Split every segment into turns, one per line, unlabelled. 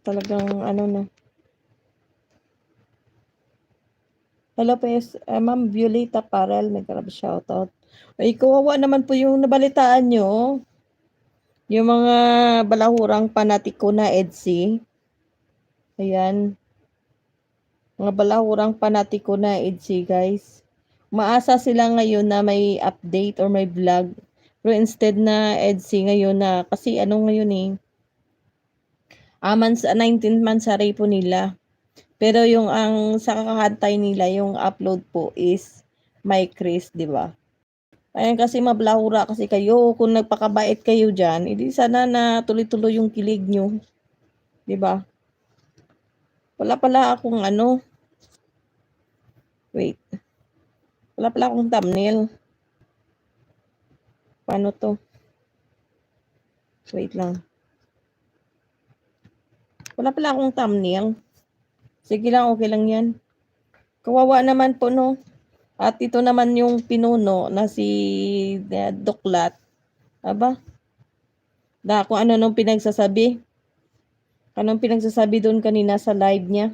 Talagang ano na. Hello po, yes, uh, Ma'am Violeta Parel, may grab shoutout. Ay, kawawa naman po yung nabalitaan nyo. Yung mga balahurang panatiko na EDSI. Ayan. Mga balahurang panatiko na EDSI, guys. Maasa sila ngayon na may update or may vlog. Pero instead na EDSI ngayon na, kasi ano ngayon eh, ah, months, 19 months array po nila. Pero yung ang sa kakahantay nila, yung upload po is my Chris, di ba? Ayan kasi mablahura kasi kayo. Kung nagpakabait kayo dyan, edi sana na tuloy-tuloy yung kilig nyo. Di ba? Wala pala akong ano. Wait. Wala pala akong thumbnail. Paano to? Wait lang. Wala pala akong thumbnail. Sige lang, okay lang yan. Kawawa naman po, no? At ito naman yung pinuno na si uh, Duklat. Aba? Da, kung ano nung pinagsasabi. Anong pinagsasabi doon kanina sa live niya?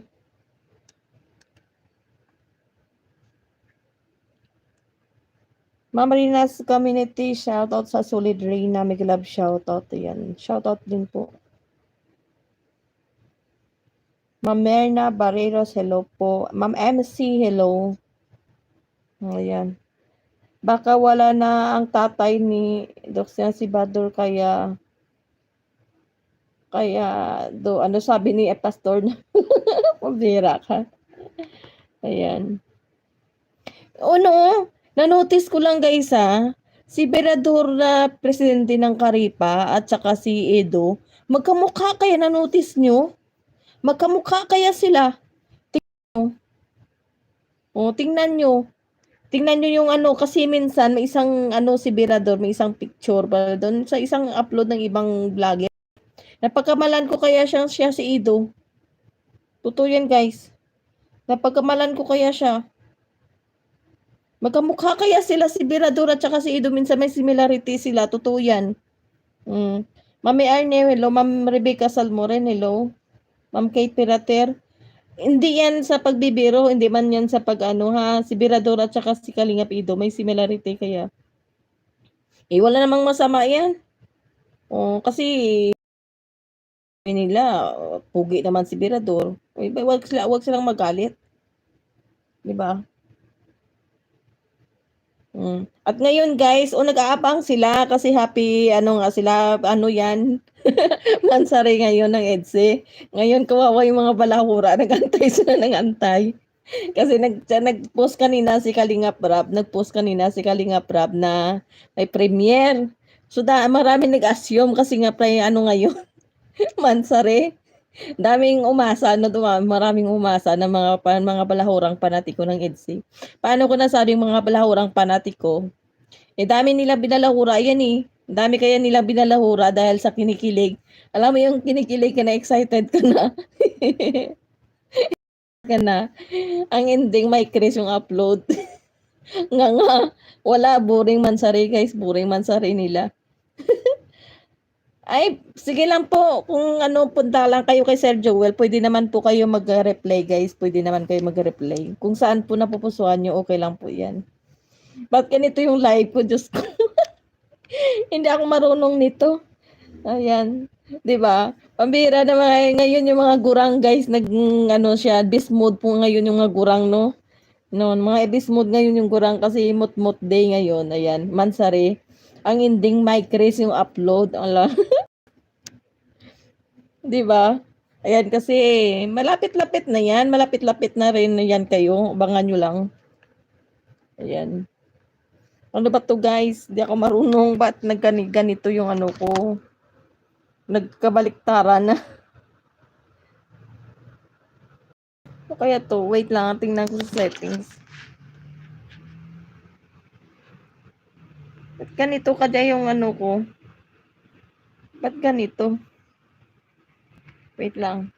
Ma'am community, shoutout sa Solid Reina, may love shoutout. Yan. Shoutout din po. Ma'am Merna Barreros, hello po. Ma'am MC, hello. Ayan. Baka wala na ang tatay ni Doxian si Bador kaya kaya do ano sabi ni eh, pastor na pabira ka. Ayan. O no, na-notice ko lang guys ha, si Berador na presidente ng Karipa at saka si Edo, magkamukha kaya na-notice nyo? Magkamukha kaya sila? Tingnan nyo. O, tingnan nyo. Tingnan nyo yung ano, kasi minsan may isang ano si Berador, may isang picture pa doon sa isang upload ng ibang vlogger. Napagkamalan ko kaya siya, siya si Edo. Totoo yan guys. Napagkamalan ko kaya siya. Magkamukha kaya sila si Berador at saka si Edo. Minsan may similarity sila. Totoo yan. Mm. Mami Arne, hello. Ma'am Rebecca Salmoren, hello. Ma'am Kate Pirater. Hindi yan sa pagbibiro, hindi man yan sa pag ano ha. Si Berador at saka si Kalingap Edo, may similarity kaya. Eh, wala namang masama yan. Oh, kasi nila, pugi naman si Berador. Eh, wag, sila, wag silang magalit. Di ba? Mm. At ngayon guys, oh, nag-aabang sila kasi happy ano nga sila, ano yan, mansari ngayon ng EDSE. Ngayon kawawa yung mga balahura, nagantay sila ng antay. Kasi nag, nag-post kanina si Kalinga Prab, nag-post kanina si Kalinga Prab na may premiere. So da, marami nag-assume kasi nga pre, ano ngayon, mansari daming umasa, no, maraming umasa ng mga mga balahurang panatiko ng EDSI. Paano ko nasabing mga balahurang panatiko? Eh, dami nila binalahura yan eh. Dami kaya nila binalahura dahil sa kinikilig. Alam mo yung kinikilig ka na, excited ka na. ka na. Ang ending, may Chris yung upload. nga nga, wala, boring mansari guys, boring mansari nila. Ay, sige lang po. Kung ano, punta lang kayo kay Sir Joel, pwede naman po kayo mag-reply, guys. Pwede naman kayo mag-reply. Kung saan po napupusuan nyo, okay lang po yan. Ba't ganito yung live ko? Diyos ko. Hindi ako marunong nito. Ayan. 'Di ba? Pambira na mga ngayon yung mga gurang guys nag ano siya beast mode po ngayon yung mga gurang no. No, mga beast mode ngayon yung gurang kasi mut-mut day ngayon. Ayan, mansari ang ending mic race yung upload. Ala. 'Di ba? Ayan kasi malapit-lapit na 'yan, malapit-lapit na rin 'yan kayo. Abangan niyo lang. Ayan. Ano ba to guys? Di ako marunong. Ba't nagganito yung ano ko? Nagkabaliktara na. Ano kaya to? Wait lang. Tingnan ko sa settings. Ba't ganito kaya yung ano ko? Ba't ganito? Wait lang.